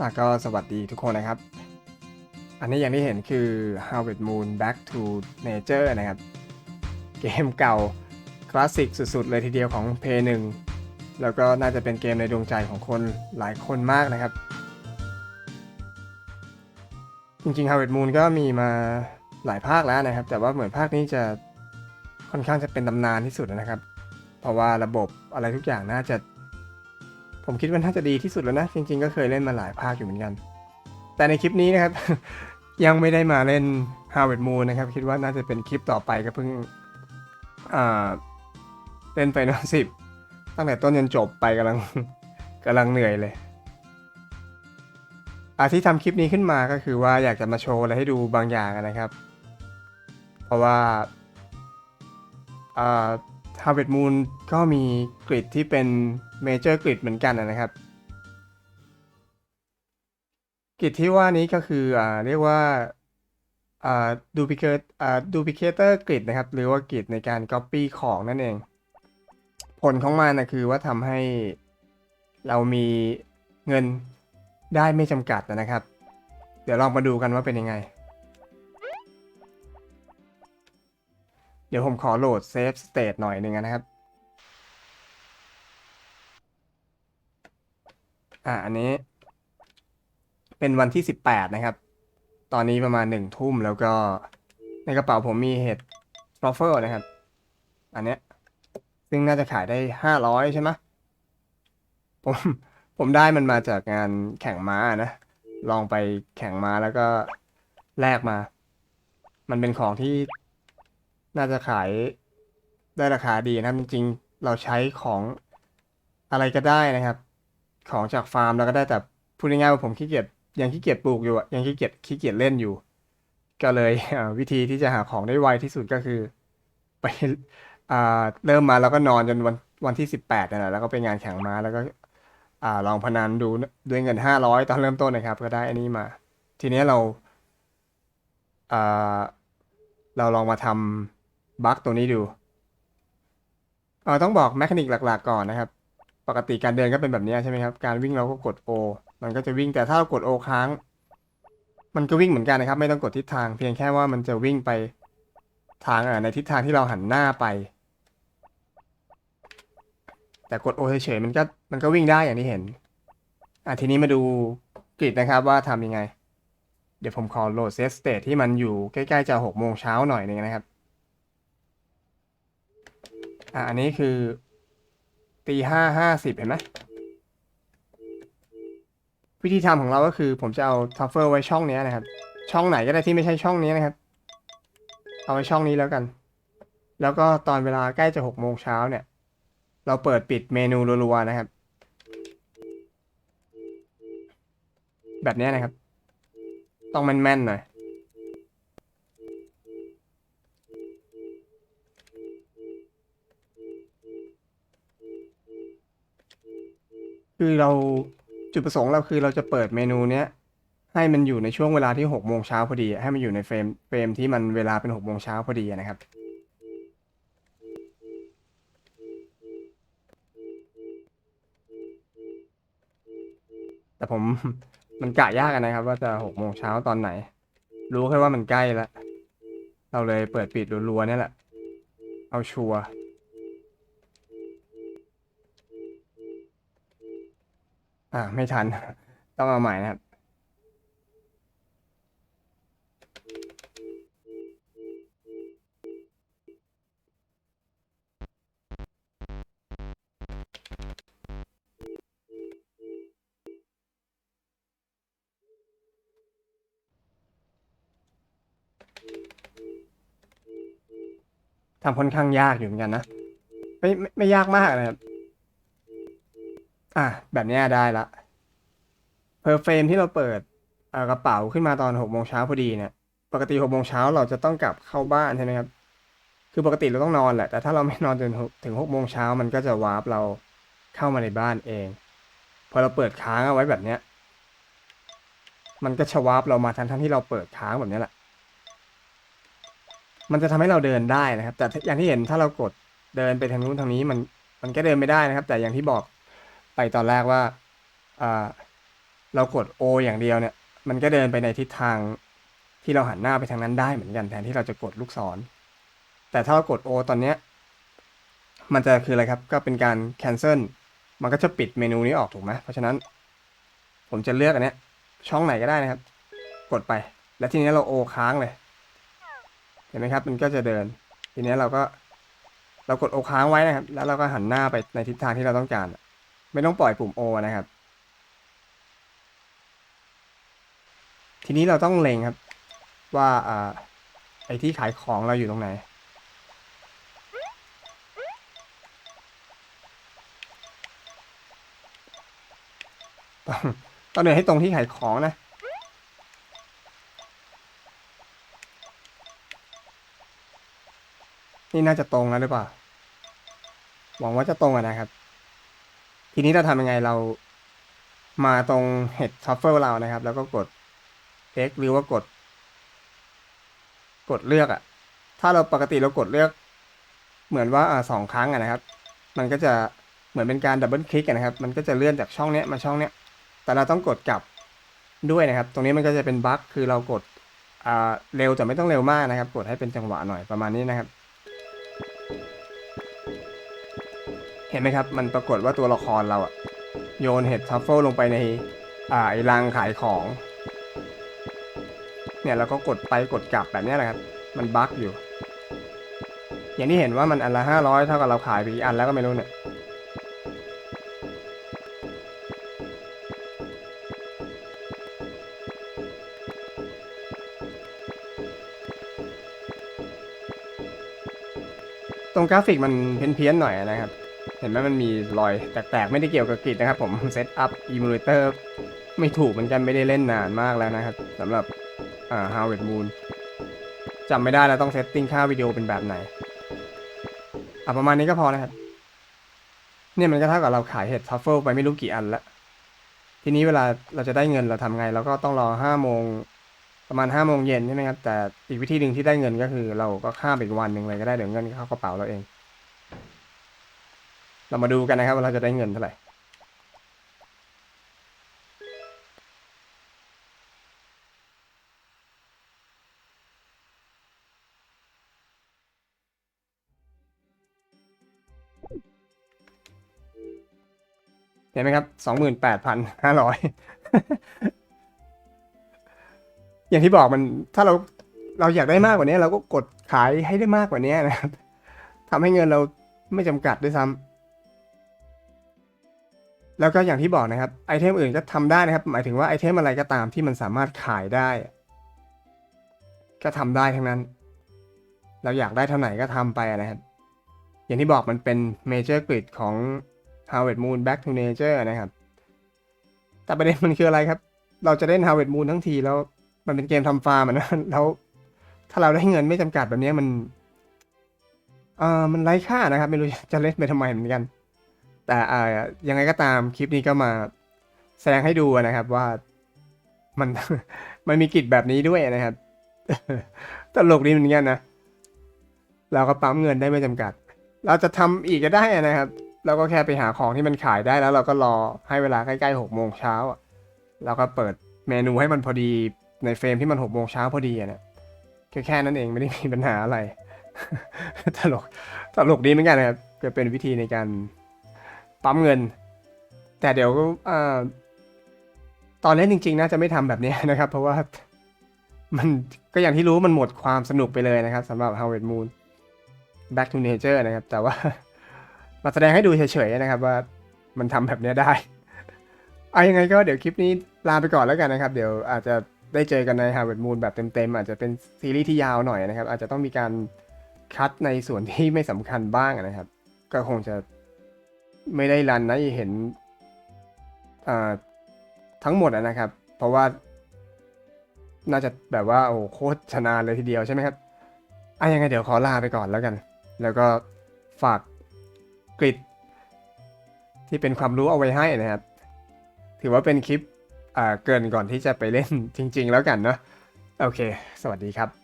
อะก็สวัสดีทุกคนนะครับ อันนี้อย่างที่เห็นคือ Harvest Moon Back to Nature นะครับ เกมเก่าคลาสสิกสุดๆ เลยทีเดียวของ p 1แล้วก็น่าจะเป็นเกมในดวงใจของคนหลายคนมากนะครับ จริงๆ Harvest Moon ก็มีมาหลายภาคแล้วนะครับ แต่ว่าเหมือนภาคนี้จะค่อนข้างจะเป็นตำนานที่สุดนะครับ เพราะว่าระบบอะไรทุกอย่างน่าจะ ผมคิดว่าน่าจะดีที่สุดแล้วนะ จริง ๆ ก็เคยเล่นมาหลายภาคอยู่เหมือนกัน แต่ในคลิปนี้นะครับ ยังไม่ได้มาเล่น Harvest Moon นะครับ คิดว่าน่าจะเป็นคลิปต่อไปก็เพิ่งเล่น Final 10ตั้งแต่ต้นจนจบไปกำลังกำลังเหนื่อยเลยอาที่ทำคลิปนี้ขึ้นมาก็คือว่าอยากจะมาโชว์อะไรให้ดูบางอย่างนะครับ เพราะว่าอ่า Harvest Moon ก็มีกริดที่เป็นเมเจอร์กริดเหมือนกันนะครับกริดที่ว่านี้ก็คืออ่าเรียกว่าอ่าดูพิเคตอ่าดูพิเคเตอร์กริดนะครับ หรือว่ากริดในการ Copy ของนั่นเอง ผลของมันนะคือว่าทำให้เรามีเงินได้ไม่จำกัดนะครับ เดี๋ยวลองมาดูกันว่าเป็นยังไง ดี๋ยวผมขอโหลดเซฟสเต e หน่อยหนึ่งนะครับ อ่าอันนี้ เป็นวันที่18นะครับ ตอนนี้ประมาณหนึ่งทุ่มแล้วก็ในกระเป๋าผมมีเห็ดรอฟเฟิลนะครับ อันเนี้ย ซึ่งน่าจะขายได้500ใช่ไหมผมผมได้มันมาจากงานแข่งม้านะ ลองไปแข่งม้าแล้วก็แลกมา มันเป็นของที่ น่าจะขายได้ราคาดีนะครับจริงๆเราใช้ของอะไรก็ได้นะครับ ของจากฟาร์มเราก็ได้แต่พูดง่ายๆว่าผมขี้เกียจยังขี้เกียจปลูกอยู่ยังขี้เกียจขี้เกียจเล่นอยู่ ก็เลยวิธีที่จะหาของได้ไวที่สุดก็คือ ไปอเริ่มมาแล้วก็นอนจนวันวันที่สิบแปดนะแล้วก็ไปงานแข่งม้าแล้วก็อลองพนันดูด้วยเงินห้าร้อยตอนเริ่มต้นนะครับ ก็ได้อันนี้มา ทีนี้เราอ่าเราลองมาทำ บั๊กตัวนี้ดูเออต้องบอกแมคานิกหลัก ๆ ก่อนนะครับ ปกติการเดินก็เป็นแบบนี้ใช่ไหมครับ การวิ่งเราก็กด O มันก็จะวิ่งแต่ถ้าเรากด O ค้าง มันก็วิ่งเหมือนกันนะครับ ไม่ต้องกดทิศทาง เพียงแค่ว่ามันจะวิ่งไปทางอ่าในทิศทางที่เราหันหน้าไป แต่กด O เฉยๆมันก็มันก็วิ่งได้อย่างที่เห็นอะทีนี้มาดูกริดนะครับว่าทำยังไง เดี๋ยวผมขอโหลดเซตสเตทที่มันอยู่ใกล้ๆจะหกโมงเช้าหน่อยนึงนะครับ อะอันนี้คือตีห้าห้าสิบเห็นไหมวิธีทำของเราก็คือผมจะเอาทัฟเฟอร์ไว้ช่องนี้นะครับ ช่องไหนก็ได้ที่ไม่ใช่ช่องนี้นะครับ เอาไว้ช่องนี้แล้วกัน แล้วก็ตอนเวลาใกล้จะหกโมงเช้าเนี่ย เราเปิดปิดเมนูรัวๆนะครับ แบบนี้นะครับ ต้องแม่นๆหน่อย คือเราจุดประสงค์เราคือเราจะเปิดเมนูเนี้ยให้มันอยู่ในช่วงเวลาที่หกโมงเช้าพอดี ให้มันอยู่ในเฟรมเฟรมที่มันเวลาเป็นหกโมงเช้าพอดีนะครับ แต่ผมมันกะยากนะครับ ว่าจะหกโมงเช้าตอนไหน รู้แค่ว่ามันใกล้แล้วเราเลยเปิดปิดรัวๆนี่แหละ เอาชัวร์ อ่า ไม่ทัน ต้องเอาใหม่นะครับ ทำค่อนข้างยากอยู่เหมือนกันนะ ไม่ไม่ไม่ยากมากนะครับ อะแบบนี้ได้ละเพอร์เฟมที่เราเปิดกระเป๋าขึ้นมาตอนหกโมงเช้าพอดีเนี่ย ปกติหกโมงเช้าเราจะต้องกลับเข้าบ้านใช่ไหมครับ คือปกติเราต้องนอนแหละ แต่ถ้าเราไม่นอนจนถึงหกโมงเช้ามันก็จะวาร์ปเราเข้ามาในบ้านเอง พอเราเปิดค้างเอาไว้แบบเนี้ย มันก็ชวาร์ปเรามาทั้งทั้งที่เราเปิดค้างแบบนี้แหละ มันจะทำให้เราเดินได้นะครับ แต่อย่างที่เห็นถ้าเรากดเดินไปทางนู้นทางนี้มันมันก็เดินไม่ได้นะครับ แต่อย่างที่บอก ไปตอนแรกว่าเรากด O อย่างเดียวเนี่ย มันก็เดินไปในทิศทางที่เราหันหน้าไปทางนั้นได้เหมือนกันแทนที่เราจะกดลูกศร แต่ถ้าเรากด O ตอนเนี้ยมันจะคืออะไรครับ ก็เป็นการ cancel มันก็จะปิดเมนูนี้ออกถูกไหมเพราะฉะนั้น ผมจะเลือกอันเนี้ย ช่องไหนก็ได้นะครับ กดไป แล้วทีนี้เราโอค้างเลย เห็นไหมครับ มันก็จะเดิน ทีนี้เราก็เรากดโอค้างไว้นะครับ แล้วเราก็หันหน้าไปในทิศทางที่เราต้องการ ไม่ต้องปล่อยปุ่มโอนะครับ ทีนี้เราต้องเล็งครับ ว่าอ่าไอที่ขายของเราอยู่ตรงไหน ต้องต้องเดินให้ตรงที่ขายของนะนี่น่าจะตรงแล้วหรือเปล่า หวังว่าจะตรงอะนะครับ ทีนี้เราทำยังไงเรามาตรงเห็ดทัฟเฟิลเรานะครับ แล้วก็กด X หรือว่ากด กดเลือกอะถ้าเราปกติเรากดเลือก เหมือนว่าอ่าสองครั้งอะนะครับ มันก็จะเหมือนเป็นการดับเบิลคลิกนะครับ มันก็จะเลื่อนจากช่องเนี้ยมาช่องเนี้ย แต่เราต้องกดกลับด้วยนะครับ ตรงนี้มันก็จะเป็นบั๊กคือเรากดอ่าเร็วแต่ไม่ต้องเร็วมากนะครับ กดให้เป็นจังหวะหน่อยประมาณนี้นะครับ เห็นไหมครับ มันปรากฏว่าตัวละครเราอะโยนเห็ดทัฟเฟิลลงไปในอ่าไอ้รังขายของ เนี่ยเราก็กดไปกดกลับแบบนี้แหละครับ มันบั๊กอยู่ อย่างที่เห็นว่ามันอันละห้าร้อยเท่ากับเราขายไปอีกอันแล้วก็ไม่รู้เนี่ยตรงกราฟิกมันเพี้ยนๆหน่อยนะครับ เห็นไหมมันมีรอยแตกๆ ไม่ได้เกี่ยวกับกริดนะครับผมเซตอัพอิมูเลเตอร์ไม่ถูกเหมือนกันไม่ได้เล่นนานมากแล้วนะครับสำหรับอ่า Harvest Moon จำไม่ได้แล้วต้องเซตติ้งค่าวิดีโอเป็นแบบไหนอะประมาณนี้ก็พอนะครับเนี่ยมันก็เท่ากับเราขายเห็ดทัฟเฟิลไปไม่รู้กี่อันละทีนี้เวลาเราจะได้เงินเราทำไงเราก็ต้องรอห้าโมงประมาณห้าโมงเย็นใช่ไหมครับแต่อีกวิธีหนึ่งที่ได้เงินก็คือ เราก็ข้ามไปอีกวันหนึ่งเลยก็ได้เดี๋ยวเงินเข้ากระเป๋าเราเอง เรามาดูกันนะครับว่าเราจะได้เงินเท่าไหร่เห็นไหมครับสองหมื่นแปดพันห้าร้อยอย่างที่บอกมันถ้าเราเราอยากได้มากกว่านี้ เราก็กดขายให้ได้มากกว่านี้นะครับทำให้เงินเราไม่จำกัดด้วยซ้ำ แล้วก็อย่างที่บอกนะครับไอเทมอื่นก็ทำได้นะครับ หมายถึงว่าไอเทมอะไรก็ตามที่มันสามารถขายได้ ก็ทำได้ทั้งนั้น เราอยากได้เท่าไหร่ก็ทำไปนะครับ อย่างที่บอกมันเป็นเมเจอร์กริดของ Harvest Moon Back to Nature นะครับ แต่ประเด็นมันคืออะไรครับ เราจะเล่น Harvest Moon ทั้งทีแล้วมันเป็นเกมทำฟาร์มนะแล้วถ้าเราได้เงินไม่จำกัดแบบนี้มันเอ่อมันไร้ค่านะครับ ไม่รู้จะเล่นไปทำไมเหมือนกัน แต่อ่ายังไงก็ตามคลิปนี้ก็มาแสดงให้ดูนะครับว่ามันมันมีกิจแบบนี้ด้วยนะครับตลกดีเหมือนกันนะเราก็ปั๊มเงินได้ไม่จำกัด เราจะทำอีกก็ได้นะครับ เราก็แค่ไปหาของที่มันขายได้แล้ว เราก็รอให้เวลาใกล้ๆหกโมงเช้าเราก็เปิดเมนูให้มันพอดีในเฟรมที่มันหกโมงเช้าพอดีนะแค่แค่นั้นเองไม่ได้มีปัญหาอะไร ตลกตลกดีเหมือนกันนะครับก็เป็นวิธีในการ ปั๊มเงิน แต่เดี๋ยวอ่าตอนเล่นจริงๆน่าจะไม่ทำแบบนี้นะครับ เพราะว่ามันก็อย่างที่รู้มันหมดความสนุกไปเลยนะครับสำหรับ Harvest Moon Back to Nature นะครับ แต่ว่ามาแสดงให้ดูเฉยๆนะครับว่ามันทำแบบนี้ได้ เอายังไงก็เดี๋ยวคลิปนี้ลาไปก่อนแล้วกันนะครับ เดี๋ยวอาจจะได้เจอกันใน Harvest Moon แบบเต็มๆ อาจจะเป็นซีรีส์ที่ยาวหน่อยนะครับ อาจจะต้องมีการคัดในส่วนที่ไม่สำคัญบ้างนะครับ ก็คงจะ ไม่ได้รันนะเห็นทั้งหมดนะครับ เพราะว่าน่าจะแบบว่าโอ้โคตรชนานเลยทีเดียวใช่ไหมครับอะยังไงเดี๋ยวขอลาไปก่อนแล้วกัน แล้วก็ฝากกริดที่เป็นความรู้เอาไว้ให้นะครับ ถือว่าเป็นคลิปเกินก่อนที่จะไปเล่นจริง ๆ แล้วกันเนาะโอเค สวัสดีครับ